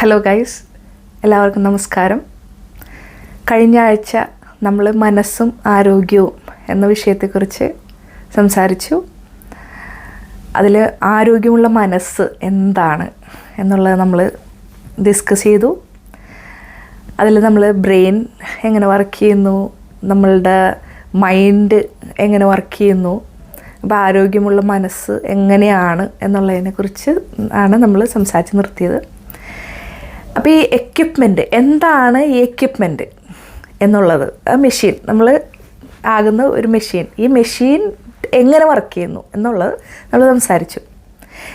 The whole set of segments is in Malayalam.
ഹലോ ഗൈസ് എല്ലാവർക്കും നമസ്കാരം. കഴിഞ്ഞ ആഴ്ച നമ്മൾ മനസ്സും ആരോഗ്യവും എന്ന വിഷയത്തെക്കുറിച്ച് സംസാരിച്ചു. അതിൽ ആരോഗ്യമുള്ള മനസ്സ് എന്താണ് എന്നുള്ളത് നമ്മൾ ഡിസ്കസ് ചെയ്തു. അതിൽ നമ്മൾ ബ്രെയിൻ എങ്ങനെ വർക്ക് ചെയ്യുന്നു നമ്മളുടെ മൈൻഡ് എങ്ങനെ വർക്ക് ചെയ്യുന്നു അപ്പോൾ ആരോഗ്യമുള്ള മനസ്സ് എങ്ങനെയാണ് എന്നുള്ളതിനെക്കുറിച്ച് ആണ് നമ്മൾ സംസാരിച്ച് നിർത്തിയത്. അപ്പോൾ ഈ എക്യുപ്മെന്റ് എന്താണ് ഈ എക്യുപ്മെന്റ് എന്നുള്ളത്? ആ മെഷീൻ നമ്മൾ ആകുന്ന ഒരു മെഷീൻ ഈ മെഷീൻ എങ്ങനെ വർക്ക് ചെയ്യുന്നു എന്നുള്ളത് നമ്മൾ സംസാരിച്ചു.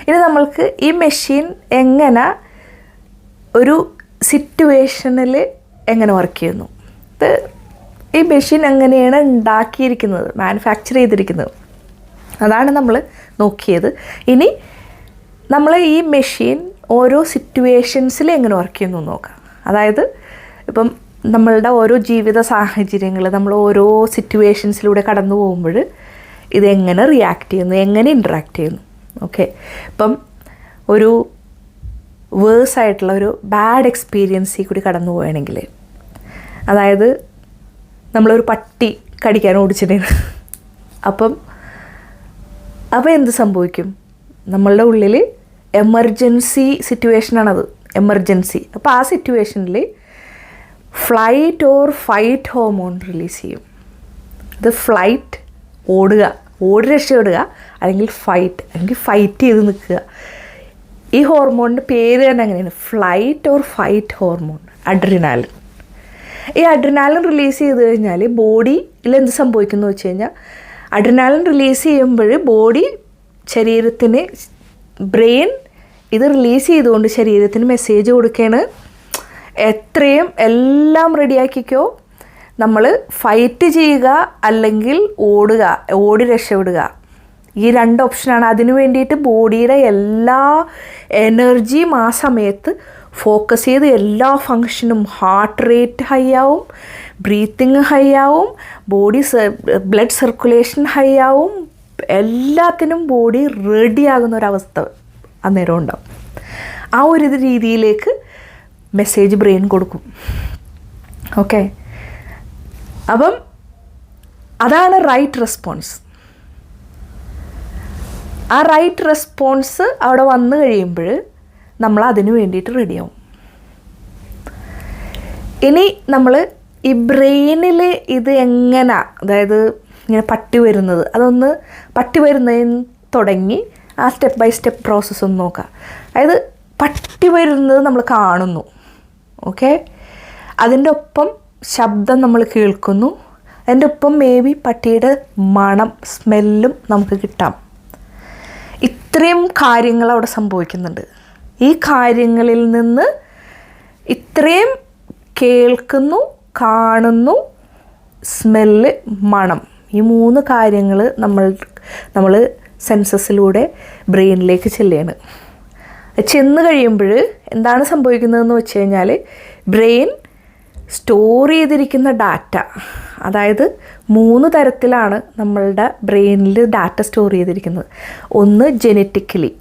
ഇനി നമ്മൾക്ക് ഈ മെഷീൻ എങ്ങനെ ഒരു സിറ്റുവേഷനിൽ എങ്ങനെ വർക്ക് ചെയ്യുന്നു? ഇത് ഈ മെഷീൻ എങ്ങനെയാണ് ഉണ്ടാക്കിയിരിക്കുന്നത് മാനുഫാക്ചർ ചെയ്തിരിക്കുന്നത്? അതാണ് നമ്മൾ നോക്കിയത്. ഇനി നമ്മൾ ഈ മെഷീൻ ഓരോ സിറ്റുവേഷൻസിൽ എങ്ങനെ വർക്ക് ചെയ്യുന്നു നോക്കാം. അതായത് ഇപ്പം നമ്മളുടെ ഓരോ ജീവിത സാഹചര്യങ്ങൾ നമ്മൾ ഓരോ സിറ്റുവേഷൻസിലൂടെ കടന്നു പോകുമ്പോൾ ഇതെങ്ങനെ റിയാക്ട് ചെയ്യുന്നു എങ്ങനെ ഇൻട്രാക്ട് ചെയ്യുന്നു. ഓക്കെ ഇപ്പം ഒരു വേഴ്സ് ആയിട്ടുള്ള ഒരു ബാഡ് എക്സ്പീരിയൻസിൽ കൂടി കടന്നു പോവുകയാണെങ്കിൽ അതായത് നമ്മളൊരു പട്ടി കടിക്കാൻ ഓടിച്ചിട്ടുണ്ട്. അപ്പം അപ്പോൾ എന്ത് സംഭവിക്കും? നമ്മളുടെ ഉള്ളിൽ എമർജൻസി സിറ്റുവേഷനാണത് എമർജൻസി. അപ്പോൾ ആ സിറ്റുവേഷനിൽ flight or fight hormone release ചെയ്യും. അത് ഫ്ലൈറ്റ് ഓടുക ഓടി രക്ഷപ്പെടുക അല്ലെങ്കിൽ ഫൈറ്റ് അല്ലെങ്കിൽ ഫൈറ്റ് ചെയ്ത് നിൽക്കുക. ഈ ഹോർമോണിന്റെ പേര് തന്നെ അങ്ങനെയാണ് flight or fight hormone adrenaline. ഈ അഡ്രിനാലിൻ റിലീസ് ചെയ്ത് കഴിഞ്ഞാൽ ബോഡിയിൽ എന്ത് സംഭവിക്കുന്നു വെച്ച് കഴിഞ്ഞാൽ അഡ്രിനാലിൻ റിലീസ് ചെയ്യുമ്പോൾ ബോഡി ശരീരത്തിന് ബ്രെയിൻ ഇത് റിലീസ് ചെയ്തുകൊണ്ട് ശരീരത്തിന് മെസ്സേജ് കൊടുക്കുകയാണ് എത്രയും എല്ലാം റെഡിയാക്കിക്കോ നമ്മൾ ഫൈറ്റ് ചെയ്യുക അല്ലെങ്കിൽ ഓടുക ഓടി രക്ഷപ്പെടുക. ഈ രണ്ട് ഓപ്ഷനാണ് അതിന് വേണ്ടിയിട്ട് ബോഡിയുടെ എല്ലാ എനർജിയും ആ സമയത്ത് ഫോക്കസ് ചെയ്ത് എല്ലാ ഫങ്ഷനും ഹാർട്ട് റേറ്റ് ഹൈ ആവും ബ്രീത്തിങ് ഹൈ ആവും ബോഡി ബ്ലഡ് സർക്കുലേഷൻ ഹൈ ആവും. എല്ലാത്തിനും ബോഡി റെഡിയാകുന്ന ഒരവസ്ഥ അന്നേരം ഉണ്ടാവും. ആ ഒരു രീതിയിലേക്ക് മെസ്സേജ് ബ്രെയിൻ കൊടുക്കും. ഓക്കെ അപ്പം അതാണ് റൈറ്റ് റെസ്പോൺസ് ആ റൈറ്റ് റെസ്പോൺസ് അവിടെ വന്നു കഴിയുമ്പോൾ നമ്മൾ അതിനു വേണ്ടിയിട്ട് റെഡിയാവും ഇനി നമ്മൾ ഈ ബ്രെയിനിൽ ഇത് എങ്ങനെ അതായത് ഇങ്ങനെ പട്ടി വരുന്നത് അതൊന്ന് പട്ടി വരുന്നതിന് തുടങ്ങി ആ സ്റ്റെപ്പ് ബൈ സ്റ്റെപ്പ് പ്രോസസ്സ് ഒന്ന് നോക്കാം അതായത് പട്ടി വരുന്നത് നമ്മൾ കാണുന്നു. ഓക്കെ അതിന്റെ ഒപ്പം ശബ്ദം നമ്മൾ കേൾക്കുന്നു. അതിന്റെ ഒപ്പം മേ ബി പട്ടിയുടെ മണം സ്മെല്ലും നമുക്ക് കിട്ടാം. ഇത്രയും കാര്യങ്ങൾ അവിടെ സംഭവിക്കുന്നുണ്ട്. ഈ കാര്യങ്ങളിൽ നിന്ന് ഇത്രയും കേൾക്കുന്നു കാണുന്നു സ്മെല്ല് മണം. ഈ മൂന്ന് കാര്യങ്ങൾ നമ്മൾ നമ്മൾ സെൻസസിലൂടെ ബ്രെയിനിലേക്ക് ചെല്ലുകയാണ്. ചെന്ന് കഴിയുമ്പോൾ എന്താണ് സംഭവിക്കുന്നതെന്ന് വെച്ച് കഴിഞ്ഞാൽ ബ്രെയിൻ സ്റ്റോർ ചെയ്തിരിക്കുന്ന ഡാറ്റ അതായത് മൂന്ന് തരത്തിലാണ് നമ്മളുടെ ബ്രെയിനിൽ ഡാറ്റ സ്റ്റോർ ചെയ്തിരിക്കുന്നത്. ഒന്ന് ജെനറ്റിക്കലി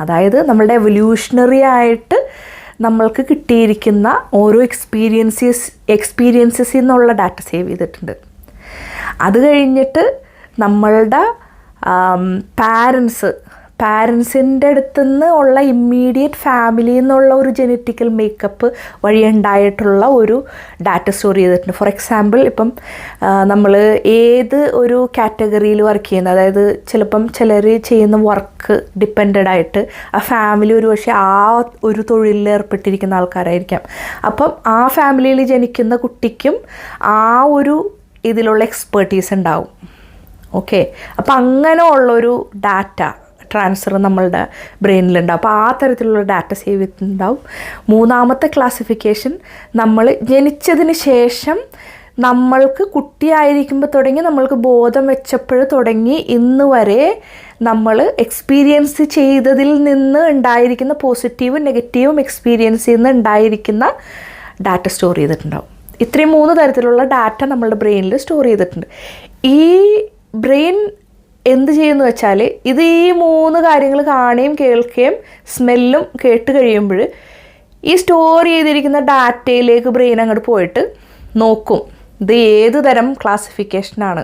അതായത് നമ്മളുടെ എവല്യൂഷണറി ആയിട്ട് നമ്മൾക്ക് കിട്ടിയിരിക്കുന്ന ഓരോ എക്സ്പീരിയൻസസ് എക്സ്പീരിയൻസസിൽ നിന്നുള്ള ഡാറ്റ സേവ് ചെയ്തിട്ടുണ്ട്. അത് കഴിഞ്ഞിട്ട് നമ്മളുടെ പാരൻസ് പാരൻസിന്റെ അടുത്തുനിന്ന് ഉള്ള ഇമ്മീഡിയറ്റ് ഫാമിലി എന്നുള്ള ഒരു ജനറ്റിക്കൽ മേക്കപ്പ് വഴി ഉണ്ടായിട്ടുള്ള ഒരു ഡാറ്റ സ്റ്റോർ ചെയ്തിട്ടുണ്ട്. ഫോർ എക്സാമ്പിൾ ഇപ്പം നമ്മൾ ഏത് ഒരു കാറ്റഗറിയിൽ വർക്ക് ചെയ്യുന്ന അതായത് ചിലപ്പം ചിലർ ചെയ്യുന്ന വർക്ക് ഡിപ്പെൻഡ് ആയിട്ട് ആ ഫാമിലി ഒരു പക്ഷേ ആ ഒരു തൊഴിലിൽ ഏർപ്പെട്ടിരിക്കുന്ന ആൾക്കാരായിരിക്കാം. അപ്പം ആ ഫാമിലിയിൽ ജനിക്കുന്ന കുട്ടിക്കും ആ ഒരു ഇതിലുള്ള എക്സ്പേർട്ടീസ് ഉണ്ടാവും. ഓക്കെ അപ്പം അങ്ങനെ ഉള്ളൊരു ഡാറ്റ ട്രാൻസ്ഫർ നമ്മളുടെ ബ്രെയിനിലുണ്ടാവും അപ്പോൾ ആ തരത്തിലുള്ള ഡാറ്റ സേവ് ചെയ്തിട്ടുണ്ടാവും. മൂന്നാമത്തെ ക്ലാസിഫിക്കേഷൻ നമ്മൾ ജനിച്ചതിന് ശേഷം നമ്മൾക്ക് കുട്ടിയായിരിക്കുമ്പോൾ തുടങ്ങി നമ്മൾക്ക് ബോധം വെച്ചപ്പോൾ തുടങ്ങി ഇന്ന് വരെ നമ്മൾ എക്സ്പീരിയൻസ് ചെയ്തതിൽ നിന്ന് ഉണ്ടായിരിക്കുന്ന പോസിറ്റീവും നെഗറ്റീവും എക്സ്പീരിയൻസിൽ നിന്ന് ഉണ്ടായിരിക്കുന്ന ഡാറ്റ സ്റ്റോർ ചെയ്തിട്ടുണ്ടാവും. ഇത്രയും മൂന്ന് തരത്തിലുള്ള ഡാറ്റ നമ്മളുടെ ബ്രെയിനിൽ സ്റ്റോർ ചെയ്തിട്ടുണ്ട്. ഈ ബ്രെയിൻ എന്ത് ചെയ്യുന്നു വെച്ചാൽ ഇത് ഈ മൂന്ന് കാര്യങ്ങൾ കാണുകയും കേൾക്കുകയും സ്മെല്ലും കേട്ട് കഴിയുമ്പോൾ ഈ സ്റ്റോർ ചെയ്തിരിക്കുന്ന ഡാറ്റയിലേക്ക് ബ്രെയിൻ അങ്ങോട്ട് പോയിട്ട് നോക്കും. ഇത് ഏത് തരം ക്ലാസിഫിക്കേഷനാണ്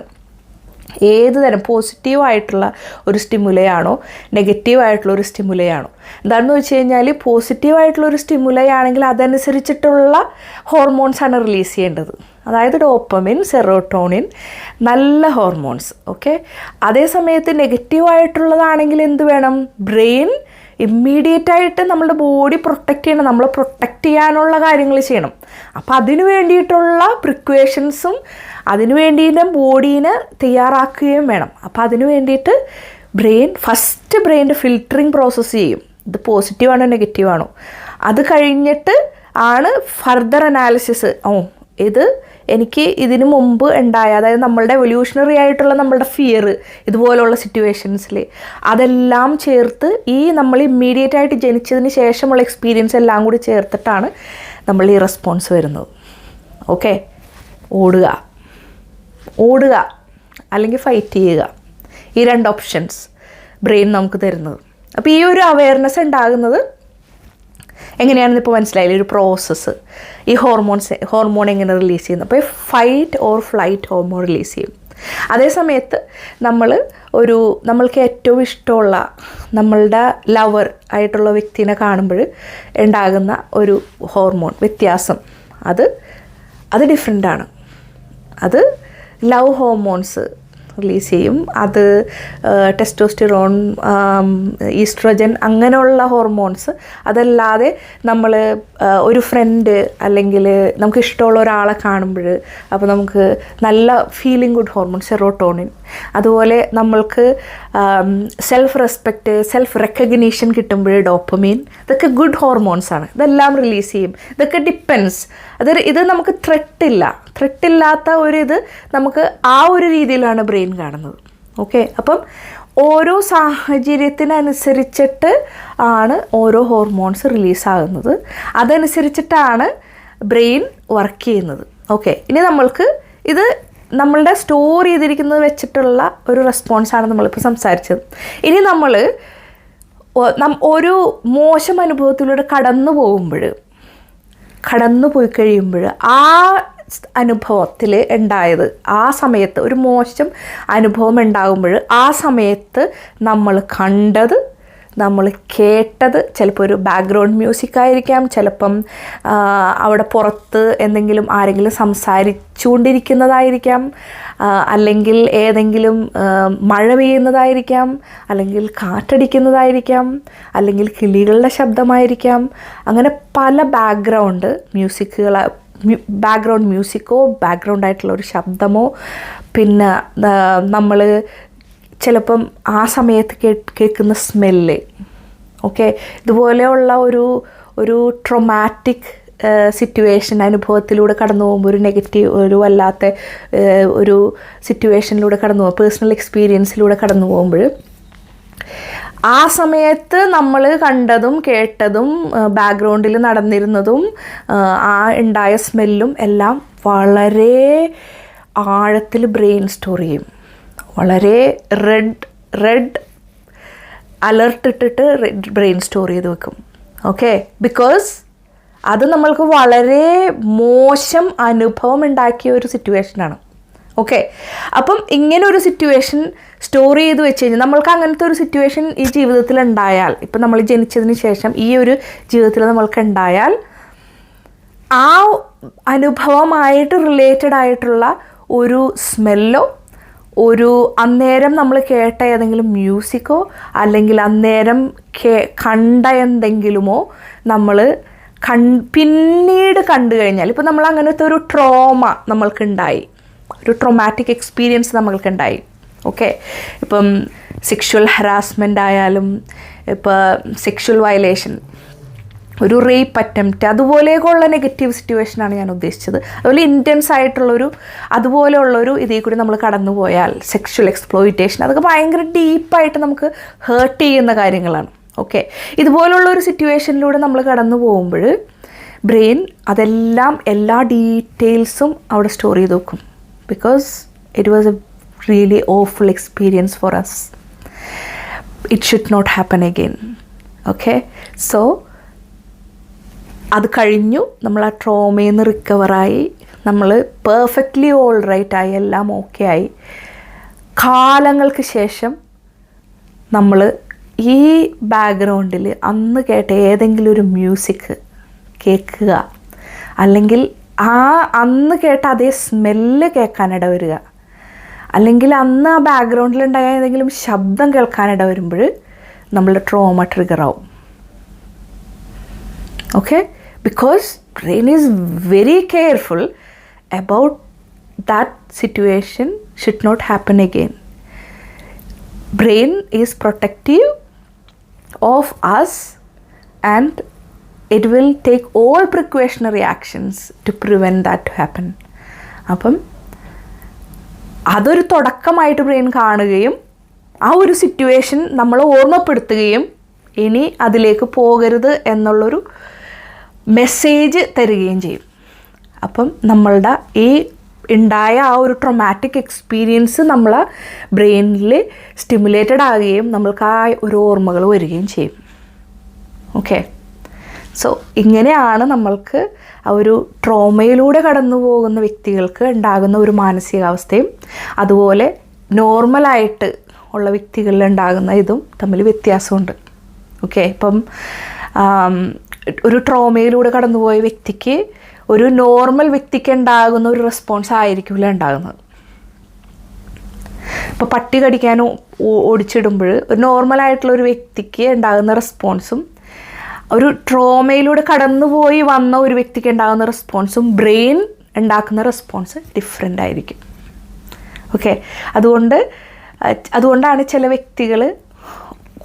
ഏത് തരം പോസിറ്റീവായിട്ടുള്ള ഒരു സ്റ്റിമുലയാണോ നെഗറ്റീവായിട്ടുള്ള ഒരു സ്റ്റിമുലയാണോ എന്താണെന്ന് വെച്ച് കഴിഞ്ഞാൽ പോസിറ്റീവായിട്ടുള്ള ഒരു സ്റ്റിമുലയാണെങ്കിൽ അതനുസരിച്ചിട്ടുള്ള ഹോർമോൺസാണ് റിലീസ് ചെയ്യേണ്ടത്. അതായത് ഡോപ്പമിൻ സെറോട്ടോണിൻ നല്ല ഹോർമോൺസ് ഓക്കെ അതേ സമയത്ത് നെഗറ്റീവ് ആയിട്ടുള്ളതാണെങ്കിൽ എന്ത് വേണം? ബ്രെയിൻ ഇമ്മീഡിയറ്റ് ആയിട്ട് നമ്മുടെ ബോഡി പ്രൊട്ടക്റ്റ് ചെയ്യണം. നമ്മൾ പ്രൊട്ടക്റ്റ് ചെയ്യാനുള്ള കാര്യങ്ങൾ ചെയ്യണം. അപ്പോൾ അതിനു വേണ്ടിയിട്ടുള്ള പ്രിക്വേഷൻസും അതിന് വേണ്ടിയിട്ട് ബോഡീനെ തയ്യാറാക്കുകയും വേണം. അപ്പോൾ അതിനു വേണ്ടിയിട്ട് ബ്രെയിൻ ഫസ്റ്റ് ബ്രെയിന്റെ ഫിൽറ്ററിങ് പ്രോസസ്സ് ചെയ്യും. ഇത് പോസിറ്റീവാണോ നെഗറ്റീവാണോ അത് കഴിഞ്ഞിട്ട് ആണ് ഫർദർ അനാലിസിസ്. ഓ ഇത് എനിക്ക് ഇതിനു മുമ്പ് ഉണ്ടായ അതായത് നമ്മളുടെ എവല്യൂഷണറി ആയിട്ടുള്ള നമ്മളുടെ ഫിയർ ഇതുപോലുള്ള സിറ്റുവേഷൻസിൽ അതെല്ലാം ചേർത്ത് ഈ നമ്മൾ ഇമ്മീഡിയറ്റ് ആയിട്ട് ജനിച്ചതിന് ശേഷമുള്ള എക്സ്പീരിയൻസ് എല്ലാം കൂടി ചേർത്തിട്ടാണ് നമ്മൾ ഈ റെസ്പോൺസ് വരുന്നത്. ഓക്കെ ഓടുക. ഓടുക അല്ലെങ്കിൽ ഫൈറ്റ് ചെയ്യുക. ഈ രണ്ട് ഓപ്ഷൻസ് ബ്രെയിൻ നമുക്ക് തരുന്നത്. അപ്പോൾ ഈ ഒരു അവയർനെസ് ഉണ്ടാകുന്നത് എങ്ങനെയാണെന്ന് ഇപ്പോൾ മനസ്സിലായില്ല? ഒരു പ്രോസസ്സ് ഈ ഹോർമോൺസ് ഹോർമോൺ എങ്ങനെ റിലീസ് ചെയ്യുന്നു? അപ്പോൾ fight or flight hormone release ചെയ്യും. അതേ സമയത്ത് നമ്മൾ ഒരു നമ്മൾക്ക് ഏറ്റവും ഇഷ്ടമുള്ള നമ്മളുടെ ലവർ ആയിട്ടുള്ള വ്യക്തിനെ കാണുമ്പോൾ ഉണ്ടാകുന്ന ഒരു ഹോർമോൺ വ്യത്യാസം. അത് അത് ഡിഫറെന്റാണ് അത് ലവ് ഹോർമോൺസ് റിലീസ് ചെയ്യും. അത് ടെസ്റ്റോസ്റ്റിറോൺ ഈസ്ട്രജൻ അങ്ങനെയുള്ള ഹോർമോൺസ് അതല്ലാതെ നമ്മൾ ഒരു ഫ്രണ്ട് അല്ലെങ്കിൽ നമുക്ക് ഇഷ്ടമുള്ള ഒരാളെ കാണുമ്പോൾ അപ്പോൾ നമുക്ക് നല്ല ഫീലിംഗ് ഗുഡ് ഹോർമോൺ സെറോട്ടോണിൻ അതുപോലെ നമ്മൾക്ക് സെൽഫ് റെസ്പെക്റ്റ് സെൽഫ് റെക്കഗ്നീഷൻ കിട്ടുമ്പോൾ ഡോപ്പമീൻ ഇതൊക്കെ ഗുഡ് ഹോർമോൺസ് ആണ്. ഇതെല്ലാം റിലീസ് ചെയ്യും. ഇതൊക്കെ ഡിപ്പെൻസ് അത് ഇത് നമുക്ക് ത്രെട്ടില്ല ത്രെട്ടില്ലാത്ത ഒരു ഇത് നമുക്ക് ആ ഒരു രീതിയിലാണ് ബ്രെയിൻ കാണുന്നത്. ഓക്കെ അപ്പം ഓരോ സാഹചര്യത്തിനനുസരിച്ചിട്ട് ആണ് ഓരോ ഹോർമോൺസ് റിലീസാകുന്നത് അതനുസരിച്ചിട്ടാണ് ബ്രെയിൻ വർക്ക് ചെയ്യുന്നത്. ഓക്കെ ഇനി നമ്മൾക്ക് ഇത് നമ്മളുടെ സ്റ്റോർ ചെയ്തിരിക്കുന്നത് വെച്ചിട്ടുള്ള ഒരു റെസ്പോൺസാണ് നമ്മളിപ്പോൾ സംസാരിച്ചത്. ഇനി നമ്മൾ ഒരു മോശം അനുഭവത്തിലൂടെ കടന്നു പോകുമ്പോൾ കടന്നു പോയി കഴിയുമ്പോൾ ആ അനുഭവത്തിൽ ഉണ്ടായത് ആ സമയത്ത് ഒരു മോശം അനുഭവം ഉണ്ടാകുമ്പോൾ ആ സമയത്ത് നമ്മൾ കണ്ടത് നമ്മൾ കേട്ടത് ചിലപ്പോൾ ഒരു ബാക്ക്ഗ്രൗണ്ട് മ്യൂസിക് ആയിരിക്കാം ചിലപ്പം അവിടെ പുറത്ത് എന്തെങ്കിലും ആരെങ്കിലും സംസാരിച്ചുകൊണ്ടിരിക്കുന്നതായിരിക്കാം അല്ലെങ്കിൽ ഏതെങ്കിലും മഴ പെയ്യുന്നതായിരിക്കാം അല്ലെങ്കിൽ കാറ്റടിക്കുന്നതായിരിക്കാം അല്ലെങ്കിൽ കിളികളുടെ ശബ്ദമായിരിക്കാം. അങ്ങനെ പല ബാക്ക്ഗ്രൗണ്ട് മ്യൂസിക്കുകൾ ബാക്ക്ഗ്രൗണ്ട് മ്യൂസിക്കോ ബാക്ക്ഗ്രൗണ്ട് ആയിട്ടുള്ള ഒരു ശബ്ദമോ പിന്നെ നമ്മൾ ചിലപ്പം ആ സമയത്ത് കേൾക്കുന്ന സ്മെല്ല്. ഓക്കെ? ഇതുപോലെയുള്ള ഒരു ഒരു ട്രൊമാറ്റിക് സിറ്റുവേഷൻ അനുഭവത്തിലൂടെ കടന്നു പോകുമ്പോൾ ഒരു നെഗറ്റീവ് ഒരു വല്ലാത്ത ഒരു സിറ്റുവേഷനിലൂടെ കടന്നു പോകും. പേഴ്സണൽ എക്സ്പീരിയൻസിലൂടെ കടന്നു പോകുമ്പോൾ ആ സമയത്ത് നമ്മൾ കണ്ടതും കേട്ടതും ബാക്ക്ഗ്രൗണ്ടിൽ നടന്നിരുന്നതും ആ ഉണ്ടായ സ്മെല്ലും എല്ലാം വളരെ ആഴത്തിൽ ബ്രെയിൻ സ്റ്റോർ ചെയ്യും. വളരെ റെഡ് റെഡ് അലർട്ട് ഇട്ടിട്ട് ബ്രെയിൻ സ്റ്റോർ ചെയ്ത് വെക്കും. ഓക്കെ ബിക്കോസ് അത് നമ്മൾക്ക് വളരെ മോശം അനുഭവം ഉണ്ടാക്കിയ ഒരു സിറ്റുവേഷനാണ് ഓക്കെ അപ്പം ഇങ്ങനെ ഒരു സിറ്റുവേഷൻ സ്റ്റോർ ചെയ്ത് വെച്ച് കഴിഞ്ഞാൽ നമ്മൾക്ക് അങ്ങനത്തെ ഒരു സിറ്റുവേഷൻ ഈ ജീവിതത്തിൽ ഉണ്ടായാൽ ഇപ്പം നമ്മൾ ജനിച്ചതിന് ശേഷം ഈ ഒരു ജീവിതത്തിൽ നമ്മൾക്ക് ഉണ്ടായാൽ ആ അനുഭവമായിട്ട് റിലേറ്റഡ് ആയിട്ടുള്ള ഒരു സ്മെല്ലോ ഒരു അന്നേരം നമ്മൾ കേട്ട ഏതെങ്കിലും മ്യൂസിക്കോ അല്ലെങ്കിൽ അന്നേരം കേ കണ്ട എന്തെങ്കിലുമോ നമ്മൾ കൺ പിന്നീട് കണ്ടു കഴിഞ്ഞാൽ ഇപ്പോൾ നമ്മൾ അങ്ങനത്തെ ഒരു ട്രോമ നമ്മൾക്കുണ്ടായി. ഒരു ട്രോമാറ്റിക് എക്സ്പീരിയൻസ് നമ്മൾക്കുണ്ടായി. ഓക്കെ? ഇപ്പം സെക്ഷുവൽ ഹറാസ്മെന്റ് ആയാലും ഇപ്പോൾ സെക്ഷുവൽ വയലേഷൻ ഒരു റേപ്പ് അറ്റംപ്റ്റ് അതുപോലെയൊക്കെയുള്ള നെഗറ്റീവ് സിറ്റുവേഷനാണ് ഞാൻ ഉദ്ദേശിച്ചത്. അതുപോലെ ഇന്റൻസ് ആയിട്ടുള്ളൊരു അതുപോലെയുള്ളൊരു ഇതിൽ കൂടി നമ്മൾ കടന്നു പോയാൽ സെക്ഷൽ എക്സ്പ്ലോയിറ്റേഷൻ അതൊക്കെ ഭയങ്കര ഡീപ്പായിട്ട് നമുക്ക് ഹേർട്ട് ചെയ്യുന്ന കാര്യങ്ങളാണ്. ഓക്കെ ഇതുപോലുള്ള ഒരു സിറ്റുവേഷനിലൂടെ നമ്മൾ കടന്നു പോകുമ്പോൾ ബ്രെയിൻ അതെല്ലാം എല്ലാ ഡീറ്റെയിൽസും അവിടെ സ്റ്റോർ ചെയ്ത് വെക്കും. Because it was a really awful experience for us it should not happen again okay so അത് കഴിഞ്ഞു നമ്മൾ ആ ട്രോമയിൽ നിന്ന് റിക്കവറായി നമ്മൾ പെർഫെക്റ്റ്ലി ഓൾ റൈറ്റ് ആയി എല്ലാം ഓക്കെ ആയി. കാലങ്ങൾക്ക് ശേഷം നമ്മൾ ഈ ബാക്ക്ഗ്രൗണ്ടിൽ അന്ന് കേട്ട ഏതെങ്കിലും ഒരു മ്യൂസിക് കേൾക്കുക. അല്ലെങ്കിൽ ആ അന്ന് കേട്ട അതേ സ്മെല്ല് കേൾക്കാനിട വരിക. അല്ലെങ്കിൽ അന്ന് ആ ബാക്ക്ഗ്രൗണ്ടിലുണ്ടായ ഏതെങ്കിലും ശബ്ദം കേൾക്കാനിട വരുമ്പോൾ നമ്മളുടെ ട്രോമ ട്രിഗറാവും okay? Because brain is very careful about that situation should not happen again brain is protective of us and it will take all precautionary actions to prevent that to happen അപ്പം അതൊരു തുടക്കമായിട്ട് ബ്രെയിൻ കാണുകയും ആ ഒരു സിറ്റുവേഷൻ നമ്മൾ ഓർമ്മപ്പെടുത്തുകയും ഇനി അതിലേക്ക് പോകരുത് എന്നുള്ളൊരു മെസ്സേജ് തരികയും ചെയ്യും. അപ്പം നമ്മളുടെ ഈ ഉണ്ടായ ആ ഒരു ട്രൊമാറ്റിക് എക്സ്പീരിയൻസ് നമ്മളെ ബ്രെയിനിൽ സ്റ്റിമുലേറ്റഡ് ആകുകയും നമ്മൾക്ക് ആ ഒരു ഓർമ്മകൾ വരികയും ചെയ്യും. ഓക്കെ സോ ഇങ്ങനെയാണ് നമ്മൾക്ക് ആ ഒരു ട്രോമയിലൂടെ കടന്നു പോകുന്ന വ്യക്തികൾക്ക് ഉണ്ടാകുന്ന ഒരു മാനസികാവസ്ഥയും അതുപോലെ നോർമലായിട്ട് ഉള്ള വ്യക്തികളിൽ ഉണ്ടാകുന്ന ഇതും തമ്മിൽ വ്യത്യാസമുണ്ട്. ഓക്കെ ഇപ്പം ഒരു ട്രോമയിലൂടെ കടന്നുപോയ വ്യക്തിക്ക് ഒരു നോർമൽ വ്യക്തിക്ക് ഉണ്ടാകുന്ന ഒരു റെസ്പോൺസ് ആയിരിക്കില്ല ഉണ്ടാകുന്നത്. ഇപ്പോൾ പട്ടി കടിക്കാൻ ഓടിച്ചിടുമ്പോൾ ഒരു നോർമലായിട്ടുള്ള ഒരു വ്യക്തിക്ക് ഉണ്ടാകുന്ന റെസ്പോൺസും ഒരു ട്രോമയിലൂടെ കടന്നുപോയി വന്ന ഒരു വ്യക്തിക്ക് ഉണ്ടാകുന്ന റെസ്പോൺസും ബ്രെയിൻ ഉണ്ടാക്കുന്ന റെസ്പോൺസ് ഡിഫറെന്റ് ആയിരിക്കും. ഓക്കെ അതുകൊണ്ട് അതുകൊണ്ടാണ് ചില വ്യക്തികൾ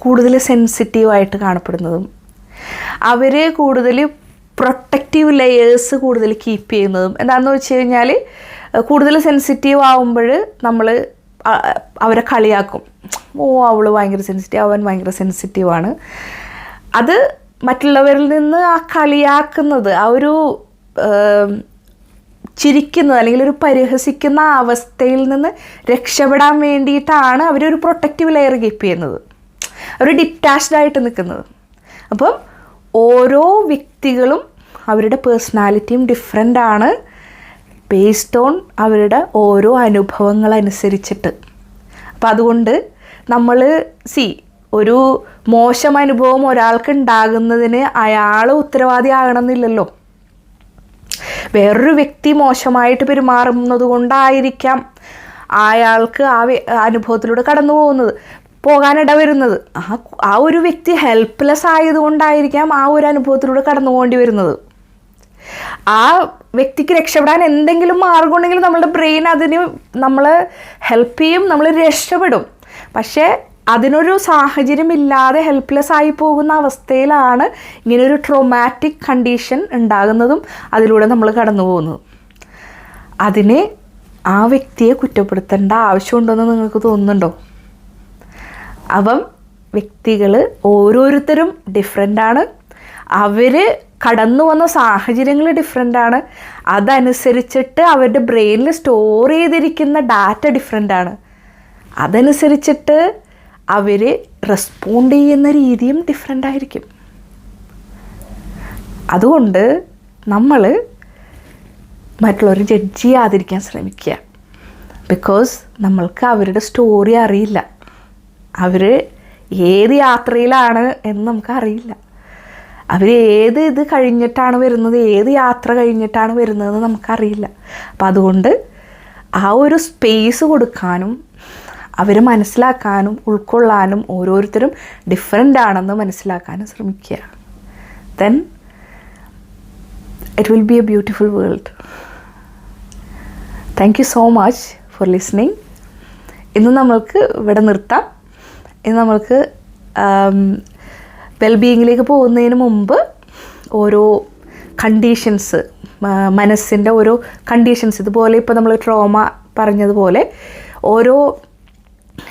കൂടുതൽ സെൻസിറ്റീവായിട്ട് കാണപ്പെടുന്നതും അവർ കൂടുതൽ പ്രൊട്ടക്റ്റീവ് ലെയേഴ്സ് കൂടുതൽ കീപ്പ് ചെയ്യുന്നതും എന്താണെന്ന് വെച്ച് കഴിഞ്ഞാൽ കൂടുതൽ സെൻസിറ്റീവ് ആവുമ്പോൾ നമ്മൾ അവരെ കളിയാക്കും. ഓ അവൾ ഭയങ്കര സെൻസിറ്റീവ് അവൻ ഭയങ്കര സെൻസിറ്റീവാണ് അത് മറ്റുള്ളവരിൽ നിന്ന് ആ കളിയാക്കുന്നത് ആ ഒരു ചിരിക്കുന്നത് അല്ലെങ്കിൽ ഒരു പരിഹസിക്കുന്ന അവസ്ഥയിൽ നിന്ന് രക്ഷപ്പെടാൻ വേണ്ടിയിട്ടാണ് അവരൊരു പ്രൊട്ടക്റ്റീവ് ലെയർ കീപ്പ് ചെയ്യുന്നത്. അവർ ഡിറ്റാച്ച്ഡ് ആയിട്ട് നിൽക്കുന്നത്. അപ്പം ഓരോ വ്യക്തികളും അവരുടെ പേഴ്സണാലിറ്റിയും ഡിഫറെന്റ് ആണ് ബേസ്ഡ് ഓൺ അവരുടെ ഓരോ അനുഭവങ്ങൾ അനുസരിച്ചിട്ട് അപ്പം അതുകൊണ്ട് നമ്മൾ സി ഒരു മോശം അനുഭവം ഒരാൾക്ക് ഉണ്ടാകുന്നതിന് അയാൾ ഉത്തരവാദി ആകണമെന്നില്ലല്ലോ. വേറൊരു വ്യക്തി മോശമായിട്ട് പെരുമാറുന്നത് കൊണ്ടായിരിക്കാം അയാൾക്ക് ആ അനുഭവത്തിലൂടെ കടന്നു പോകുന്നത് പോകാനിട വരുന്നത് ആ ആ ഒരു വ്യക്തി ഹെൽപ്ലെസ് ആയതുകൊണ്ടായിരിക്കാം ആ ഒരു അനുഭവത്തിലൂടെ കടന്നു പോകേണ്ടി വരുന്നത്. ആ വ്യക്തിക്ക് രക്ഷപ്പെടാൻ എന്തെങ്കിലും മാർഗം ഉണ്ടെങ്കിൽ നമ്മളുടെ ബ്രെയിൻ അതിന് നമ്മൾ ഹെൽപ്പ് ചെയ്യും നമ്മൾ രക്ഷപ്പെടും. പക്ഷേ അതിനൊരു സാഹചര്യം ഇല്ലാതെ ഹെൽപ്ലെസ് ആയി പോകുന്ന അവസ്ഥയിലാണ് ഇങ്ങനൊരു ട്രോമാറ്റിക് കണ്ടീഷൻ ഉണ്ടാകുന്നതും അതിലൂടെ നമ്മൾ കടന്നു പോകുന്നതും അതിനെ ആ വ്യക്തിയെ കുറ്റപ്പെടുത്തേണ്ട ആവശ്യമുണ്ടെന്ന് നിങ്ങൾക്ക് തോന്നുന്നുണ്ടോ? അപ്പം വ്യക്തികൾ ഓരോരുത്തരും ഡിഫറെന്റ് ആണ്. അവർ കടന്നു വന്ന സാഹചര്യങ്ങൾ ഡിഫറെന്റ് ആണ്. അതനുസരിച്ചിട്ട് അവരുടെ ബ്രെയിനിൽ സ്റ്റോർ ചെയ്തിരിക്കുന്ന ഡാറ്റ ഡിഫറെന്റ് ആണ്. അതനുസരിച്ചിട്ട് അവർ റെസ്പോണ്ട് ചെയ്യുന്ന രീതിയും ഡിഫറെന്റ് ആയിരിക്കും. അതുകൊണ്ട് നമ്മൾ മറ്റുള്ളവരെ ജഡ്ജ് ചെയ്യാതിരിക്കാൻ ശ്രമിക്കുക. ബിക്കോസ് നമ്മൾക്ക് അവരുടെ സ്റ്റോറി അറിയില്ല. അവർ ഏത് യാത്രയിലാണ് എന്ന് നമുക്കറിയില്ല. അവർ ഏത് ഇത് കഴിഞ്ഞിട്ടാണ് വരുന്നത് ഏത് യാത്ര കഴിഞ്ഞിട്ടാണ് വരുന്നതെന്ന് നമുക്കറിയില്ല. അപ്പം അതുകൊണ്ട് ആ ഒരു സ്പേസ് കൊടുക്കാനും അവർ മനസ്സിലാക്കാനും ഉൾക്കൊള്ളാനും ഓരോരുത്തരും ഡിഫറെന്റ് ആണെന്ന് മനസ്സിലാക്കാനും ശ്രമിക്കുക. Then it will be a beautiful world thank you so much for listening ഇന്ന് നമ്മൾക്ക് ഇവിടെ നിർത്താം. ഇന്ന് നമ്മൾക്ക് വെൽബീയിങ്ങിലേക്ക് പോകുന്നതിന് മുമ്പ് ഓരോ കണ്ടീഷൻസ് മനസ്സിന്റെ ഓരോ കണ്ടീഷൻസ് ഇതുപോലെ ഇപ്പോൾ നമ്മൾ ട്രോമ പറഞ്ഞതുപോലെ ഓരോ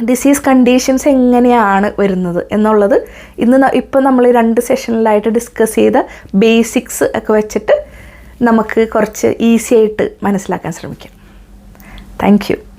ഡിസീസ് കണ്ടീഷൻസ് എങ്ങനെയാണ് വരുന്നത് എന്നുള്ളത് ഇന്ന് ഇപ്പം നമ്മൾ രണ്ട് സെഷനിലായിട്ട് ഡിസ്കസ് ചെയ്ത ബേസിക്സ് ഒക്കെ വെച്ചിട്ട് നമുക്ക് കുറച്ച് ഈസി ആയിട്ട് മനസ്സിലാക്കാൻ ശ്രമിക്കാം. താങ്ക്